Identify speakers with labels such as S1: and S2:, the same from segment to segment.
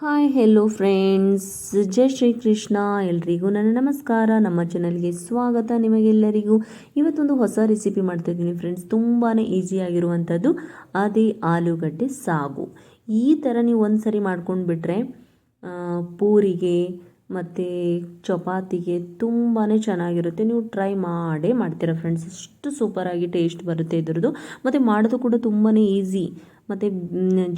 S1: Hi hello friends ಜೈ ಶ್ರೀ ಕೃಷ್ಣ. ಎಲ್ರಿಗೂ ನನ್ನ ನಮಸ್ಕಾರ. ನಮ್ಮ ಚಾನಲ್ಗೆ ಸ್ವಾಗತ ನಿಮಗೆಲ್ಲರಿಗೂ. ಇವತ್ತೊಂದು ಹೊಸ ರೆಸಿಪಿ ಮಾಡ್ತಾಯಿದ್ದೀನಿ ಫ್ರೆಂಡ್ಸ್ ತುಂಬಾ ಈಸಿಯಾಗಿರುವಂಥದ್ದು ಅದೇ ಆಲೂಗಡ್ಡೆ ಸಾಗು. ಈ ಥರ ನೀವು ಒಂದು ಸರಿ ಮಾಡ್ಕೊಂಡು ಬಿಟ್ಟರೆ ಪೂರಿಗೆ ಮತ್ತು ಚಪಾತಿಗೆ ತುಂಬಾ ಚೆನ್ನಾಗಿರುತ್ತೆ. ನೀವು ಟ್ರೈ ಮಾಡೇ ಮಾಡ್ತೀರಾ ಫ್ರೆಂಡ್ಸ್ ಎಷ್ಟು ಸೂಪರಾಗಿ ಟೇಸ್ಟ್ ಬರುತ್ತೆ ಇದ್ರದ್ದು. ಮತ್ತು ಮಾಡೋದು ಕೂಡ ತುಂಬಾ ಈಸಿ ಮತ್ತು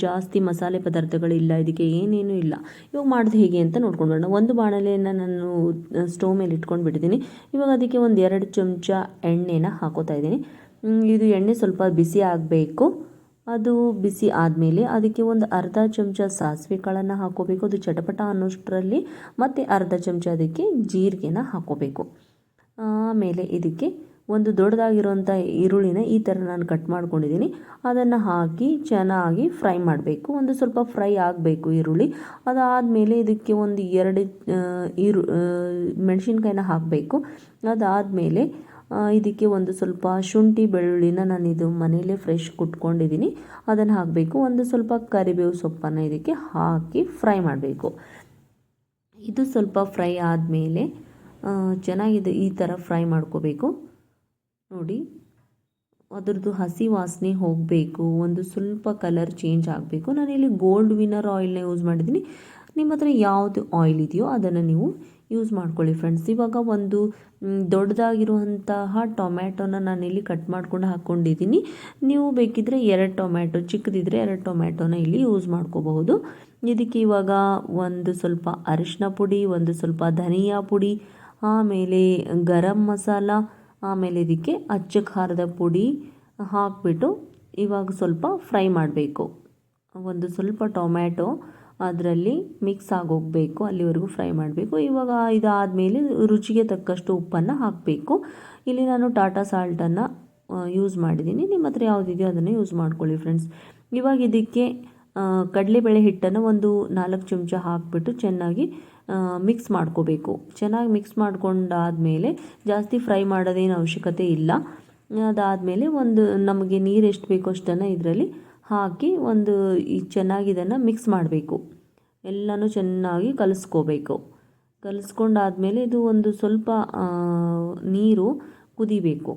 S1: ಜಾಸ್ತಿ ಮಸಾಲೆ ಪದಾರ್ಥಗಳಿಲ್ಲ, ಇದಕ್ಕೆ ಏನೇನೂ ಇಲ್ಲ. ಇವಾಗ ಮಾಡೋದು ಹೇಗೆ ಅಂತ ನೋಡ್ಕೊಂಡು ಬರೋಣ. ಒಂದು ಬಾಣಲೆಯನ್ನು ನಾನು ಸ್ಟೋವ್ ಮೇಲೆ ಇಟ್ಕೊಂಡು ಬಿಟ್ಟಿದ್ದೀನಿ. ಇವಾಗ ಅದಕ್ಕೆ ಒಂದು ಎರಡು ಚಮಚ ಎಣ್ಣೆನ ಹಾಕೋತಾ ಇದ್ದೀನಿ. ಇದು ಎಣ್ಣೆ ಸ್ವಲ್ಪ ಬಿಸಿ ಆಗಬೇಕು. ಅದು ಬಿಸಿ ಆದಮೇಲೆ ಅದಕ್ಕೆ ಒಂದು ಅರ್ಧ ಚಮಚ ಸಾಸಿವೆ ಕಾಳನ್ನು ಹಾಕೋಬೇಕು. ಅದು ಚಟಪಟ ಅನ್ನೋಷ್ಟರಲ್ಲಿ. ಮತ್ತು ಅರ್ಧ ಚಮಚ ಅದಕ್ಕೆ ಜೀರಿಗೆನ ಹಾಕೋಬೇಕು. ಆಮೇಲೆ ಇದಕ್ಕೆ ಒಂದು ದೊಡ್ಡದಾಗಿರುವಂಥ ಈರುಳ್ಳಿನ ಈ ಥರ ನಾನು ಕಟ್ ಮಾಡ್ಕೊಂಡಿದ್ದೀನಿ ಅದನ್ನು ಹಾಕಿ ಚೆನ್ನಾಗಿ ಫ್ರೈ ಮಾಡಬೇಕು. ಒಂದು ಸ್ವಲ್ಪ ಫ್ರೈ ಆಗಬೇಕು ಈರುಳ್ಳಿ. ಅದಾದಮೇಲೆ ಇದಕ್ಕೆ ಒಂದು ಎರಡು ಈರು ಮೆಣಸಿನ್ಕಾಯಿನ ಹಾಕಬೇಕು. ಅದಾದಮೇಲೆ ಇದಕ್ಕೆ ಒಂದು ಸ್ವಲ್ಪ ಶುಂಠಿ ಬೆಳ್ಳುಳ್ಳಿನ ನಾನು ಇದು ಮನೆಯಲ್ಲೇ ಫ್ರೆಶ್ ಕುಟ್ಕೊಂಡಿದ್ದೀನಿ ಅದನ್ನು ಹಾಕಬೇಕು. ಒಂದು ಸ್ವಲ್ಪ ಕರಿಬೇವು ಸೊಪ್ಪನ್ನು ಇದಕ್ಕೆ ಹಾಕಿ ಫ್ರೈ ಮಾಡಬೇಕು. ಇದು ಸ್ವಲ್ಪ ಫ್ರೈ ಆದಮೇಲೆ ಚೆನ್ನಾಗಿದೆ ಈ ಥರ ಫ್ರೈ ಮಾಡ್ಕೋಬೇಕು. ನೋಡಿ. ಅದರದ್ದು ಹಸಿ ವಾಸನೆ ಹೋಗಬೇಕು, ಒಂದು ಸ್ವಲ್ಪ ಕಲರ್ ಚೇಂಜ್ ಆಗಬೇಕು. ನಾನು ಇಲ್ಲಿ ಗೋಲ್ಡ್ ವಿನರ್ ಆಯಿಲ್ನ ಯೂಸ್ ಮಾಡಿದ್ದೀನಿ. ನಿಮ್ಮ ಹತ್ರ ಯಾವುದು ಆಯಿಲ್ ಇದೆಯೋ ಅದನ್ನು ನೀವು ಯೂಸ್ ಮಾಡ್ಕೊಳ್ಳಿ ಫ್ರೆಂಡ್ಸ್ ಇವಾಗ ಒಂದು ದೊಡ್ಡದಾಗಿರುವಂತಹ ನಾನು ನಾನಿಲ್ಲಿ ಕಟ್ ಮಾಡ್ಕೊಂಡು ಹಾಕ್ಕೊಂಡಿದ್ದೀನಿ ನೀವು ಬೇಕಿದ್ದರೆ ಎರಡು ಟೊಮ್ಯಾಟೊ ಚಿಕ್ಕದಿದ್ದರೆ ಎರಡು ಟೊಮ್ಯಾಟೋನ ಇಲ್ಲಿ ಯೂಸ್ ಮಾಡ್ಕೋಬಹುದು. ಇದಕ್ಕೆ ಇವಾಗ ಒಂದು ಸ್ವಲ್ಪ ಅರಿಶಿನ ಪುಡಿ, ಒಂದು ಸ್ವಲ್ಪ ಧನಿಯಾ ಪುಡಿ, ಆಮೇಲೆ ಗರಂ ಮಸಾಲ ಆಮೇಲೆ ಇದಕ್ಕೆ ಅಚ್ಚ ಖಾರದ ಪುಡಿ ಹಾಕಿಬಿಟ್ಟು ಇವಾಗ ಸ್ವಲ್ಪ ಫ್ರೈ ಮಾಡಬೇಕು. ಒಂದು ಸ್ವಲ್ಪ ಟೊಮ್ಯಾಟೊ ಅದರಲ್ಲಿ ಮಿಕ್ಸ್ ಆಗೋಗಬೇಕು, ಅಲ್ಲಿವರೆಗೂ ಫ್ರೈ ಮಾಡಬೇಕು. ಇವಾಗ ಇದಾದಮೇಲೆ ರುಚಿಗೆ ತಕ್ಕಷ್ಟು ಉಪ್ಪನ್ನು ಹಾಕಬೇಕು. ಇಲ್ಲಿ ನಾನು ಟಾಟಾ ಸಾಲ್ಟನ್ನು ಯೂಸ್ ಮಾಡಿದ್ದೀನಿ. ನಿಮ್ಮ ಹತ್ರ ಯಾವುದಿದೆಯೋ ಅದನ್ನು ಯೂಸ್ ಮಾಡ್ಕೊಳ್ಳಿ ಫ್ರೆಂಡ್ಸ್ ಇವಾಗ ಇದಕ್ಕೆ ಕಡಲೆಬೇಳೆ ಹಿಟ್ಟನ್ನು ಒಂದು ನಾಲ್ಕು ಚಮಚ ಹಾಕಿಬಿಟ್ಟು ಚೆನ್ನಾಗಿ ಮಿಕ್ಸ್ ಮಾಡ್ಕೋಬೇಕು. ಚೆನ್ನಾಗಿ ಮಿಕ್ಸ್ ಮಾಡ್ಕೊಂಡಾದಮೇಲೆ ಜಾಸ್ತಿ ಫ್ರೈ ಮಾಡೋದೇನು ಅವಶ್ಯಕತೆ ಇಲ್ಲ. ಅದಾದಮೇಲೆ ಒಂದು ನಮಗೆ ನೀರು ಎಷ್ಟು ಬೇಕೋ ಅಷ್ಟನ್ನು ಇದರಲ್ಲಿ ಹಾಕಿ ಒಂದು ಈ ಚೆನ್ನಾಗಿ ಇದನ್ನು ಮಿಕ್ಸ್ ಮಾಡಬೇಕು. ಎಲ್ಲನೂ ಚೆನ್ನಾಗಿ ಕಲಿಸ್ಕೋಬೇಕು. ಕಲಿಸ್ಕೊಂಡಾದಮೇಲೆ ಇದು ಒಂದು ಸ್ವಲ್ಪ ನೀರು ಕುದಿಬೇಕು.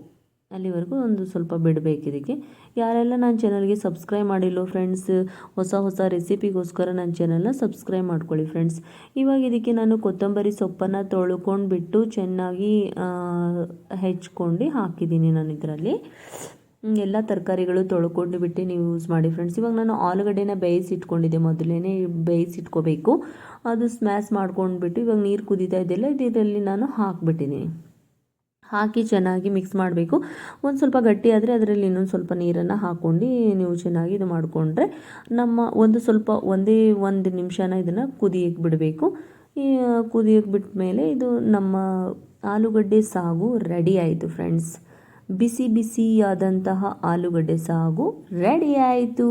S1: ಅಲ್ಲಿವರೆಗೂ ಒಂದು ಸ್ವಲ್ಪ ಬಿಡಬೇಕು ಇದಕ್ಕೆ. ಯಾರೆಲ್ಲ ನನ್ನ ಚಾನಲ್ಗೆ ಸಬ್ಸ್ಕ್ರೈಬ್ ಮಾಡಿಲ್ಲೋ ಫ್ರೆಂಡ್ಸ್, ಹೊಸ ಹೊಸ ರೆಸಿಪಿಗೋಸ್ಕರ ನನ್ನ ಚಾನಲ್ನ ಸಬ್ಸ್ಕ್ರೈಬ್ ಮಾಡ್ಕೊಳ್ಳಿ ಫ್ರೆಂಡ್ಸ್. ಇವಾಗ ಇದಕ್ಕೆ ನಾನು ಕೊತ್ತಂಬರಿ ಸೊಪ್ಪನ್ನು ತೊಳ್ಕೊಂಡ್ಬಿಟ್ಟು ಚೆನ್ನಾಗಿ ಹೆಚ್ಕೊಂಡು ಹಾಕಿದ್ದೀನಿ ನಾನು ಇದರಲ್ಲಿ. ಎಲ್ಲ ತರಕಾರಿಗಳು ತೊಳ್ಕೊಂಡು ಬಿಟ್ಟು ನೀವು ಯೂಸ್ ಮಾಡಿ ಫ್ರೆಂಡ್ಸ್. ಇವಾಗ ನಾನು ಆಲೂಗಡ್ಡೆನ ಬೇಯಿಸಿಟ್ಕೊಂಡಿದ್ದೆ ಮೊದಲೇ ಬೇಯಿಸಿಟ್ಕೋಬೇಕು. ಅದು ಸ್ಮ್ಯಾಶ್ ಮಾಡ್ಕೊಂಡ್ಬಿಟ್ಟು ಇವಾಗ ನೀರು ಕುದೀತಾ ಇದೆಯಲ್ಲ, ಇದರಲ್ಲಿ ನಾನು ಹಾಕಿಬಿಟ್ಟಿದ್ದೀನಿ. ಹಾಕಿ ಚೆನ್ನಾಗಿ ಮಿಕ್ಸ್ ಮಾಡಬೇಕು. ಒಂದು ಸ್ವಲ್ಪ ಗಟ್ಟಿ ಆದರೆ ಅದರಲ್ಲಿ ಇನ್ನೊಂದು ಸ್ವಲ್ಪ ನೀರನ್ನು ಹಾಕ್ಕೊಂಡು ನೀವು ಚೆನ್ನಾಗಿ ಇದು ಮಾಡಿಕೊಂಡ್ರೆ ನಮ್ಮ ಒಂದು ಸ್ವಲ್ಪ ಒಂದೇ ಒಂದು ನಿಮಿಷನ ಇದನ್ನು ಕುದಿಯಕ್ಕೆ ಬಿಡಬೇಕು. ಈ ಕುದಿಯಕ್ಕೆ ಬಿಟ್ಟ ಮೇಲೆ ಇದು ನಮ್ಮ ಆಲೂಗಡ್ಡೆ ಸಾಗು ರೆಡಿ ಆಯಿತು ಫ್ರೆಂಡ್ಸ್ ಬಿಸಿ ಬಿಸಿಯಾದಂತಹ ಆಲೂಗಡ್ಡೆ ಸಾಗು ರೆಡಿ ಆಯಿತು.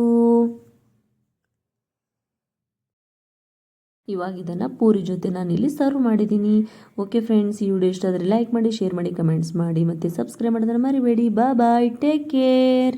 S1: ಇವಾಗ ಇದನ್ನು ಪೂರಿ ಜೊತೆ ನಾನಿಲ್ಲಿ ಸರ್ವ್ ಮಾಡಿದ್ದೀನಿ. ಓಕೆ ಫ್ರೆಂಡ್ಸ್ ಈ ವಿಡಿಯೋ ಇಷ್ಟ ಆದರೆ ಲೈಕ್ ಮಾಡಿ ಶೇರ್ ಮಾಡಿ ಕಮೆಂಟ್ಸ್ ಮಾಡಿ, ಮತ್ತು ಸಬ್ಸ್ಕ್ರೈಬ್ ಮಾಡೋದನ್ನು ಮರಿಬೇಡಿ. ಬಾ ಬಾಯ್ ಟೇಕ್ ಕೇರ್